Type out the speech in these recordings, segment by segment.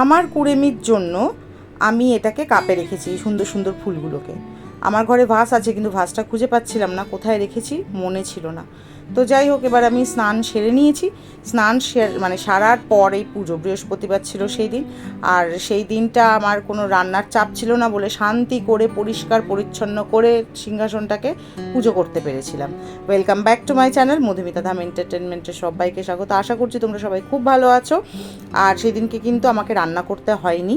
আমার কুড়েমির জন্য আমি এটাকে কাপে রেখেছি সুন্দর সুন্দর ফুলগুলোকে। আমার ঘরে ভাস আছে, কিন্তু ভাসটা খুঁজে পাচ্ছিলাম না, কোথায় রেখেছি মনে ছিল না। তো যাই হোক, এবার আমি স্নান সেরে নিয়েছি। স্নান মানে সারার পর এই পুজো, বৃহস্পতিবার ছিল সেই দিন। আর সেই দিনটা আমার কোনো রান্নার চাপ ছিল না বলে শান্তি করে, পরিষ্কার, পরিচ্ছন্ন করে সিংহাসনটাকে পুজো করতে পেরেছিলাম। Welcome back to my channel Madhumita Dham এন্টারটেনমেন্টের সবাইকে স্বাগত। আশা করছি তোমরা সবাই খুব ভালো আছো। আর সেদিনকে কিন্তু আমাকে রান্না করতে হয়নি।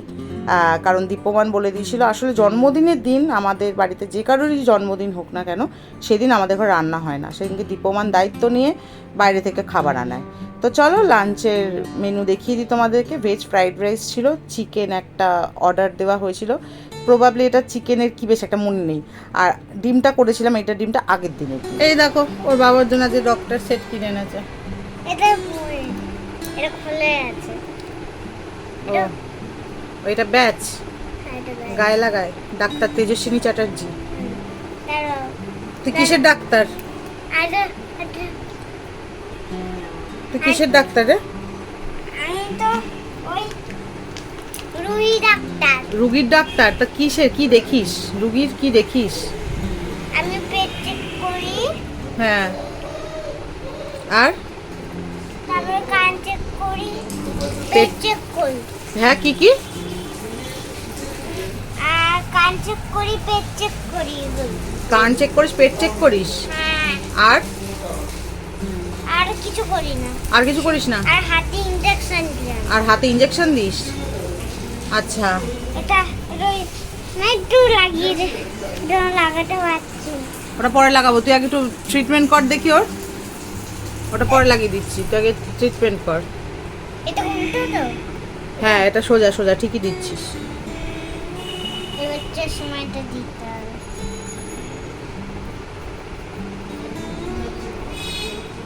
কারণ দীপ্যমান বলে দিয়েছিল আসলে জন্মদিনের দিন আমাদের বাড়িতে যে কারোরই জন্মদিন হোক না কেন সেদিন আমাদের ঘরে রান্না হয় না। সেদিনকে দীপ্যমান দায়িত্ব নিয়ে বাইরে থেকে খাবার আনায়। তো চলো লাঞ্চের মেনু দেখিয়ে দিই তোমাদেরকে। ভেজ ফ্রাইড রাইস ছিল চিকেন একটা অর্ডার দেওয়া হয়েছিল। প্রবাবলি এটা চিকেনের কি বেশ একটা মনে নেই। আর ডিমটা করেছিলাম এটা ডিমটা আগের দিনে এই দেখো ওর বাবার জন্য যে ডক্টর সেট কিনে এনেছে। এটা এটা খুলে আছে। ও। এটা ব্যাচ। হ্যাঁ, দেখ। গায়ে লাগায়। ডাক্তার তেজস্বিনী চ্যাটার্জি। তুই কিসের ডাক্তার? তুই কিসের ডাক্তার রে? আমি তো ওই রুই ডাক্তার। রুগীর ডাক্তার? তা কিসের? কি দেখিস? রুগীর কি দেখিস? আমি পেট চেক করি। হ্যাঁ। আর? তারপরে কান চেক করি। পেট চেক করি। হ্যাঁ কি কি? কান চেক করি পেট চেক করি কান চেক করিস পেট চেক করিস? হ্যাঁ। আর? আর কিছু করি না। আর কিছু করিস না? আর হাতে ইনজেকশন দিলাম আর হাতে ইঞ্জেকশন দিস? আচ্ছা। এটা না একটু লাগিয়ে দে। লাগাতে পারছি ওটা পরে লাগাবো। তুই আগে একটু ট্রিটমেন্ট কর দেখি ওর। ওটা পরে লাগিয়ে দিচ্ছি। তুই আগে ট্রিটমেন্ট কর। এটা উল্টো তো? হ্যাঁ এটা সোজা সোজা। ঠিকই দিচ্ছিস। দিতে হবে।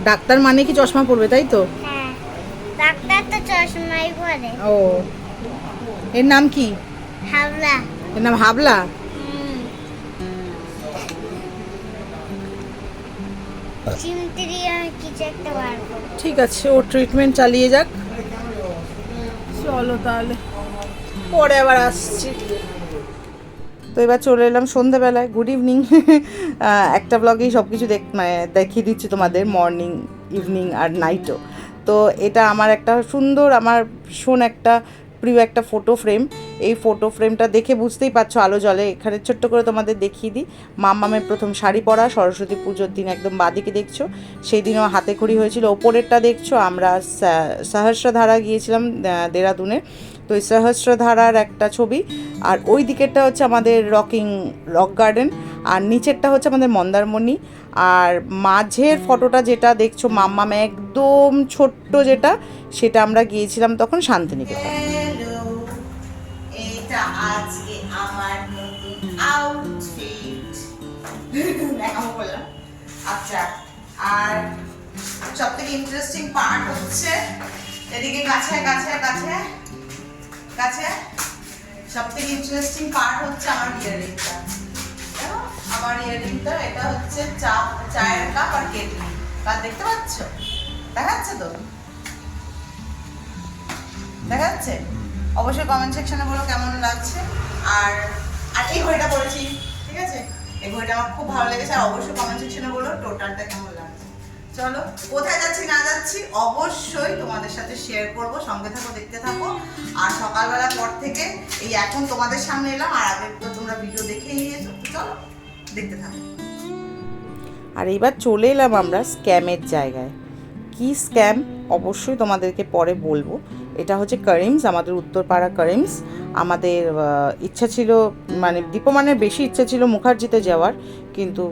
ডাক্তার মানে কি চশমা পরবে তাই তো? হ্যাঁ ডাক্তার তো চশমাই পরে। ও। এর নাম কি? হাওলা এর নাম হাবলা? ঠিক আছে ও ট্রিটমেন্ট চালিয়ে যাক। চলো তাহলে পরে আবার আসছি। তো এবার চলে এলাম সন্ধেবেলায় গুড ইভিনিং একটা ব্লগেই সব কিছু দেখ মানে দেখিয়ে দিচ্ছি তোমাদের মর্নিং ইভিনিং আর নাইটও তো এটা আমার একটা সুন্দর, আমার ভীষণ একটা প্রিয় একটা ফটো ফ্রেম এই ফটো ফ্রেমটা দেখে বুঝতেই পারছ আলো জলে। এখানে ছোট্ট করে তোমাদের দেখিয়ে দিই। মাম্মামের প্রথম শাড়ি পরা, সরস্বতী পুজোর দিন একদম বাদিকে দেখছ। সেই দিনও হাতে খড়ি হয়েছিল। ওপরেরটা দেখছ, আমরা সহস্রধারা গিয়েছিলাম দেরাদুনে। তো ওই সহস্রধারার একটা ছবি। আর ওই দিকেরটা হচ্ছে আমাদের রকিং রক গার্ডেন। আর নিচেরটা হচ্ছে আমাদের মন্দারমণি। আর মাঝের ফটোটা যেটা দেখছ মাম্মাম একদম ছোট্ট যেটা, সেটা আমরা গিয়েছিলাম তখন শান্তিনিকেতন। বললাম। আচ্ছা আর সব থেকে ইন্টারেস্টিং পার্ট হচ্ছে, এদিকে গাছে গাছে গাছে গাছে সব থেকে ইন্টারেস্টিং পার্ট হচ্ছে আমার ইয়াররিংটা আমার ইয়াররিংটা এটা হচ্ছে চা, চায়ের কাপ আর কেটলি। কাপ দেখতে পাচ্ছ? দেখা যাচ্ছে তো? দেখা যাচ্ছে অবশ্যই কমেন্ট সেকশনে বলো কেমন লাগছে। আর আর এই ঘড়িটা পরেছি, ঠিক আছে? এই ঘড়িটা আমার খুব ভালো লেগেছে, আর অবশ্যই কমেন্ট সেকশনে বলো টোটালটা কেমন লাগছে। চলো, কোথায় যাচ্ছি, না যাচ্ছি অবশ্যই তোমাদের সাথে শেয়ার করব, সঙ্গে থাকো, দেখতে থাকো। আর সকালবেলার পর থেকে এই এখন তোমাদের সামনে এলাম, আর আগে তো তোমরা ভিডিও দেখে নিয়েছো। চলো, দেখতে থাকো। আর এইবার চলে এলাম আমরা স্ক্যামের জায়গায়। কি স্ক্যাম অবশ্যই তোমাদেরকে পরে বলব। এটা হচ্ছে করিমস আমাদের উত্তরপাড়া করিমস আমাদের ইচ্ছা ছিল মানে দীপমানের বেশি ইচ্ছা ছিল মুখার্জিতে যাওয়ার, কিন্তু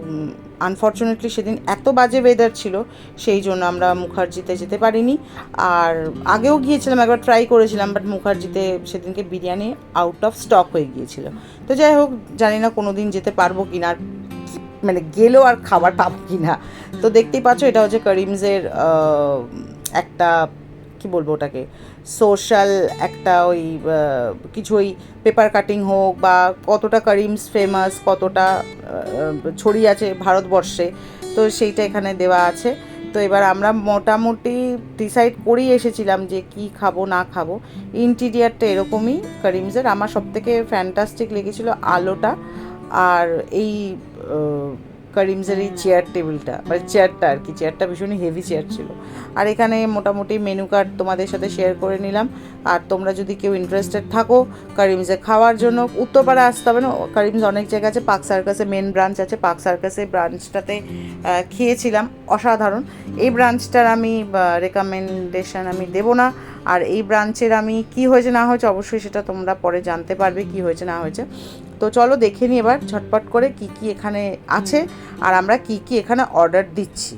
আনফর্চুনেটলি সেদিন এত বাজে ওয়েদার ছিল, সেই জন্য আমরা মুখার্জিতে যেতে পারিনি। আর আগেও গিয়েছিলাম, একবার ট্রাই করেছিলাম বাট মুখার্জিতে সেদিনকে বিরিয়ানি আউট অফ স্টক হয়ে গিয়েছিল। তো যাই হোক, জানি না কোনো দিন যেতে পারব কি- মানে গেলেও আর খাবার পাবো কি না তো দেখতেই পাচ্ছ, এটা হচ্ছে করিমসের একটা কি বলব ওটাকে? সোশ্যাল একটা ওই কিছু ওই পেপার কাটিং হোক বা কতটা করিমস ফেমাস কতটা ছড়িয়ে আছে ভারতবর্ষে, তো সেইটা এখানে দেওয়া আছে। তো এবার আমরা মোটামুটি ডিসাইড করেই এসেছিলাম যে কি খাব, না খাব। ইন্টিরিয়ারটা এরকমই করিমসের আমার সবথেকে ফ্যান্টাস্টিক লেগেছিলো আলোটা আর এই করিমসের এই চেয়ার টেবিলটা মানে চেয়ারটা আর কি চেয়ারটা ভীষণই হেভি চেয়ার ছিল। আর এখানে মোটামুটি মেনু কার্ড তোমাদের সাথে শেয়ার করে নিলাম। আর তোমরা যদি কেউ ইন্টারেস্টেড থাকো করিমসে খাওয়ার জন্য উত্তরপাড়া আসতে হবে না করিমস অনেক জায়গা আছে পার্ক সার্কাসে মেন ব্রাঞ্চ আছে। পার্ক সার্কাসে ব্রাঞ্চটাতে খেয়েছিলাম অসাধারণ। এই ব্রাঞ্চটার আমি রেকমেন্ডেশন আমি দেবো না। আর এই ব্রাঞ্চের আমি কি হয়েছে না হয়েছে অবশ্যই সেটা তোমরা পরে জানতে পারবে কি হয়েছে না হয়েছে। তো চলো দেখে নিই এবার ঝটপট করে কি কি এখানে আছে, আর আমরা কি কি এখানে অর্ডার দিচ্ছি।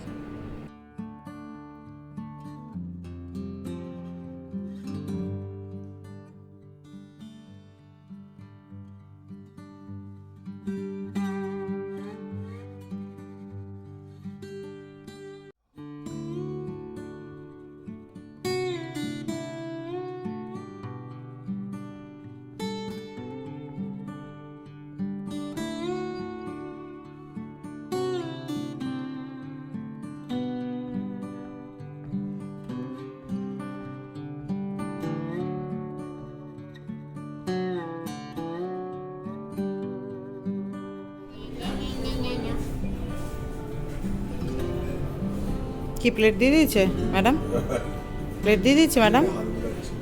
কি প্লেট দিয়ে দিয়েছে ম্যাডাম প্লেট দিয়ে দিয়েছে ম্যাডাম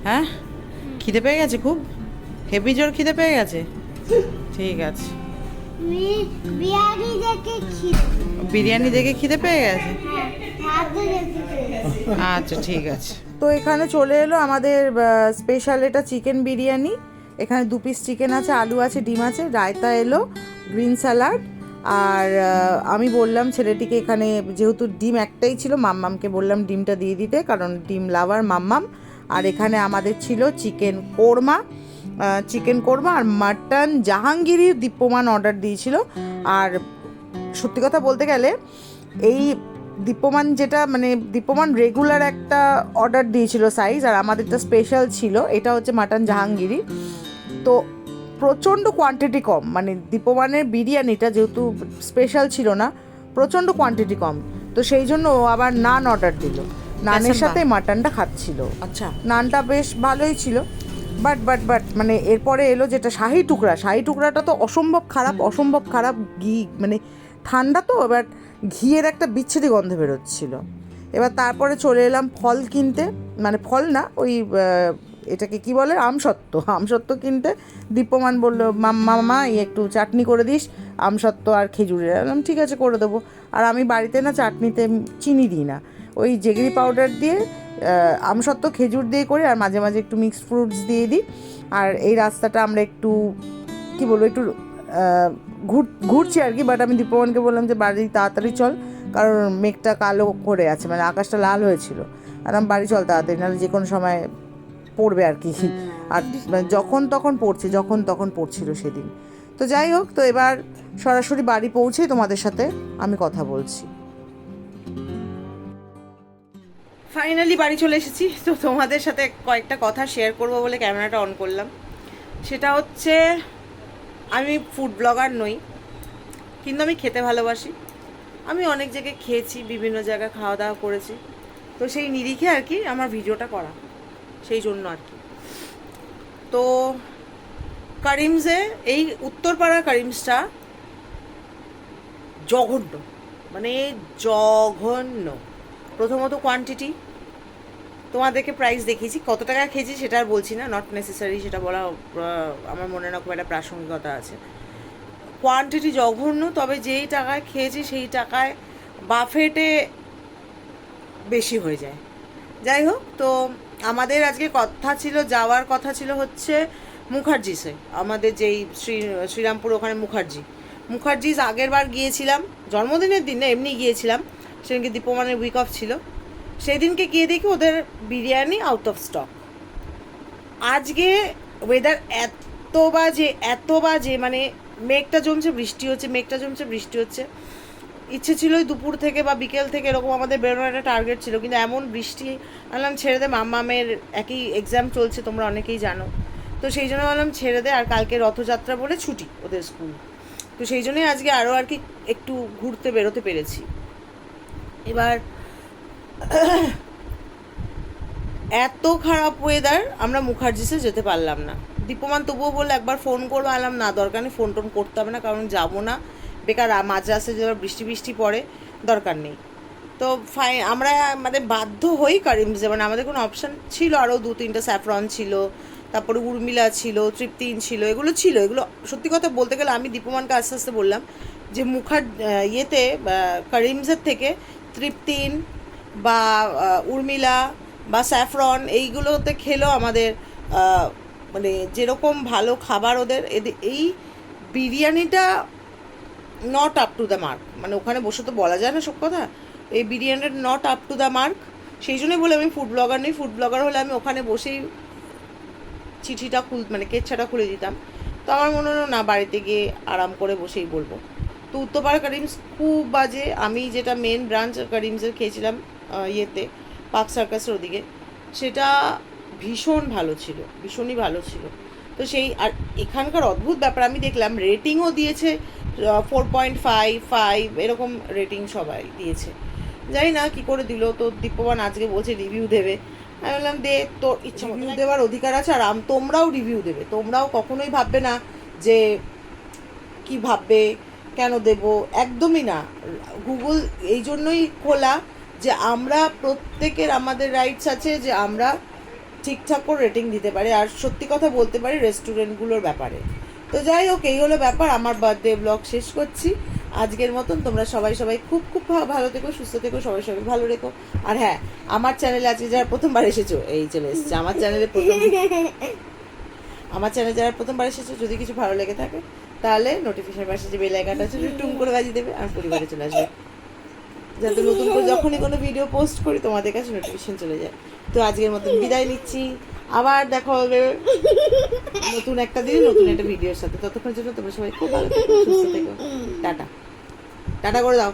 হ্যাঁ? খিদে পেয়ে গেছে খুব? হেভি জোর খিদে পেয়ে গেছে? ঠিক আছে। বিরিয়ানি দেখে খিদে বিরিয়ানি দেখে খিদে পেয়ে গেছে? হ্যাঁ আচ্ছা ঠিক আছে। তো এখানে চলে এলো আমাদের স্পেশাল এটা চিকেন বিরিয়ানি। এখানে দু পিস চিকেন আছে আলু আছে ডিম আছে রায়তা এলো গ্রিন স্যালাড আর আমি বললাম ছেলেটিকে এখানে, যেহেতু ডিম একটাই ছিল, মাম্মামকে বললাম ডিমটা দিয়ে দিতে, কারণ ডিম লাভার মাম্মাম। আর এখানে আমাদের ছিল চিকেন কোরমা চিকেন কোরমা আর মাটন জাহাঙ্গীরি দীপ্যমান অর্ডার দিয়েছিল। আর সত্যি কথা বলতে গেলে, এই দীপ্যমান যেটা মানে দীপ্যমান রেগুলার একটা অর্ডার দিয়েছিল সাইজ আর আমাদেরটা স্পেশাল ছিল, এটা হচ্ছে মাটন জাহাঙ্গীরি তো প্রচণ্ড কোয়ান্টিটি কম। মানে দীপমানের বিরিয়ানিটা যেহেতু স্পেশাল ছিল না প্রচণ্ড কোয়ান্টিটি কম। তো সেই জন্য ও আবার নান অর্ডার দিল। নানের সাথে মাটনটা খাচ্ছিল। আচ্ছা। নানটা বেশ ভালোই ছিল। বাট বাট বাট মানে এরপরে এলো যেটা শাহি টুকরা। শাহি টুকরাটা তো অসম্ভব খারাপ অসম্ভব খারাপ ঘি মানে ঠান্ডা তো এবার ঘিয়ের একটা বিচ্ছেদি গন্ধ বেরোচ্ছিল। এবার তারপরে চলে এলাম ফল কিনতে। মানে ফল না ওই এটাকে কি বলে? আমসত্ত্ব। আমসত্ত্ব কিনতে দীপ্যমান বলল মাম্মা মা এই একটু চাটনি করে দিস, আমসত্ত্ব আর খেজুরের বললাম, ঠিক আছে, করে দেবো। আর আমি বাড়িতে না চাটনিতে চিনি দিই না। ওই জেগরি পাউডার দিয়ে আমসত্ত্ব, খেজুর দিয়ে করি, আর মাঝে মাঝে একটু মিক্সড ফ্রুটস দিয়ে দিই। আর এই রাস্তাটা আমরা একটু, কি বলব, একটু ঘুর, ঘুরছি আর কি বাট আমি দীপবনকে বললাম যে, বাড়ি তাড়াতাড়ি চল, কারণ মেঘটা কালো করে আছে মানে আকাশটা লাল হয়েছিল। আর আমি বাড়ি চল তাড়াতাড়ি, নাহলে যে কোনো সময় পড়বে আর কি। আর মানে যখন তখন পড়ছে যখন তখন পড়ছিল সেদিন। তো যাই হোক তো এবার সরাসরি বাড়ি পৌঁছে তোমাদের সাথে আমি কথা বলছি। ফাইনালি বাড়ি চলে এসেছি। তো তোমাদের সাথে কয়েকটা কথা শেয়ার করব বলে ক্যামেরাটা অন করলাম। সেটা হচ্ছে আমি ফুড ব্লগার নই কিন্তু আমি খেতে ভালোবাসি। আমি অনেক জায়গায় খেয়েছি বিভিন্ন জায়গায় খাওয়া দাওয়া করেছি। তো সেই নিরিখে আর কি আমার ভিডিওটা করা। সেই জন্য আর কি। তো কারিমসে এই উত্তরপাড়া কারিমসটা জঘন্য মানে জঘন্য। প্রথমত কোয়ান্টিটি তোমাদেরকে প্রাইস দেখিয়েছি, কত টাকা খেয়েছি সেটা আর বলছি না নট নেসেসারি সেটা বলা আমার মনে না খুব একটা প্রাসঙ্গিকতা আছে। কোয়ান্টিটি জঘন্য, তবে যেই টাকায় খেয়েছি সেই টাকায় বাফেটে বেশি হয়ে যায়। যাই হোক, তো আমাদের আজকে কথা ছিল, যাওয়ার কথা ছিল হচ্ছে মুখার্জিসে আমাদের যেই শ্রী, শ্রীরামপুর ওখানে মুখার্জি। মুখার্জিস আগের বার গিয়েছিলাম, জন্মদিনের দিন না, এমনি গিয়েছিলাম, সেদিনকে দীপমানের উইক অফ ছিল। সেই দিনকে গিয়ে দেখি ওদের বিরিয়ানি আউট অফ স্টক আজকে ওয়েদার এত বাজে এত বাজে মানে মেঘটা জমছে, বৃষ্টি হচ্ছে, মেঘটা জমছে, বৃষ্টি হচ্ছে। ইচ্ছে ছিল দুপুর থেকে বা বিকেল থেকে এরকম আমাদের বেরোনোর একটা টার্গেট ছিল, কিন্তু এমন বৃষ্টি আনলাম ছেড়ে দে, মাম্মামের একই এক্সাম চলছে, তোমরা অনেকেই জানো। তো সেই জন্য বললাম ছেড়ে দে, আর কালকে রথযাত্রা বলে ছুটি ওদের স্কুল তো সেই জন্যই আজকে আরও আর কি একটু ঘুরতে বেরোতে পেরেছি। এবার এত খারাপ ওয়েদার আমরা মুখার্জিসে যেতে পারলাম না। দীপমান তবুও বলল, একবার ফোন করব আলাম না দরকার নেই ফোন টোন করতে হবে না, কারণ যাব না। বেকার মাঝ রাস্তায় যে বৃষ্টি বৃষ্টি পড়ে, দরকার নেই। তো ফাই আমরা মানে বাধ্য হই কারিমস মানে আমাদের কোনো অপশান ছিল আরও দু তিনটা স্যাফরন ছিল, তারপরে উর্মিলা ছিল, তৃপ্তিন ছিল, এগুলো ছিল। এগুলো সত্যি কথা বলতে গেলে আমি দীপমানকে আস্তে আস্তে বললাম যে, মুখার ইয়েতে কারিমসের থেকে তৃপ্তিন বা উর্মিলা বা স্যাফরন এইগুলোতে খেলেও আমাদের মানে যেরকম ভালো খাবার ওদের। এই বিরিয়ানিটা not up to the mark মানে ওখানে বসে তো বলা যায় না সব কথা। এই বিরিয়ানিটা not up to the mark সেই জন্যই বলে আমি ফুড ব্লগার নেই। ফুড ব্লগার হলে আমি ওখানে বসেই চিঠিটা খুল মানে কেচ্ছাটা খুলে দিতাম। তো আমার মনে হলো, না, বাড়িতে গিয়ে আরাম করে বসেই বলব। তো উত্তরপাড়া কারিমস খুব বাজে। আমি যেটা মেন ব্রাঞ্চ কারিমসের খেয়েছিলাম ইয়েতে পার্ক সার্কাসের ওদিকে, সেটা ভীষণ ভালো ছিল। ভীষণই ভালো ছিল। তো সেই আর এখানকার অদ্ভুত ব্যাপার, আমি দেখলাম রেটিংও দিয়েছে ফোর পয়েন্ট ফাইভ ফাইভ এরকম রেটিং সবাই দিয়েছে। জানি না কি করে দিল তো দীপ্যবান আজকে বলছে রিভিউ দেবে। আমি বললাম দে তোর ইচ্ছা রিভিউ দেওয়ার অধিকার আছে আর আম তোমরাও রিভিউ দেবে। তোমরাও কখনোই ভাববে না যে কি ভাববে কেন দেব একদমই না। গুগল এই জন্যই খোলা যে আমরা প্রত্যেকের আমাদের রাইটস আছে যে আমরা ঠিকঠাক করে রেটিং দিতে পারি। আর সত্যি কথা বলতে পারি রেস্টুরেন্টগুলোর ব্যাপারে। তো যাই হোক, এই হলো ব্যাপার। আমার বার্থডে ব্লগ শেষ করছি। আজকের মতন তোমরা সবাই সবাই খুব খুব ভালো থেকো, সুস্থ থেকো, সবাই সবাই ভালো রেখো। আর হ্যাঁ আমার চ্যানেলে আজকে যারা প্রথমবার এসেছ, এই চলে এসেছে আমার চ্যানেলে আমার চ্যানেলে যারা প্রথমবার এসেছ, যদি কিছু ভালো লেগে থাকে, তাহলে নোটিফিকেশন পাশে যে বেল আইকনটা আছে টুম করে বাজিয়ে দেবে, আর পরিবারে চলে আসবে। যাতে নতুন করে যখনই কোনো ভিডিও পোস্ট করি, তোমাদের কাছে নোটিফিকেশন চলে যায়। তো আজকের মতন বিদায় নিচ্ছি। আবার দেখা হবে নতুন একটা দিন, নতুন একটা ভিডিওর সাথে। ততক্ষণের জন্য তোমরা সবাই খুব ভালো থেকো, সুস্থ থেকো। টাটা। টাটা করে দাও।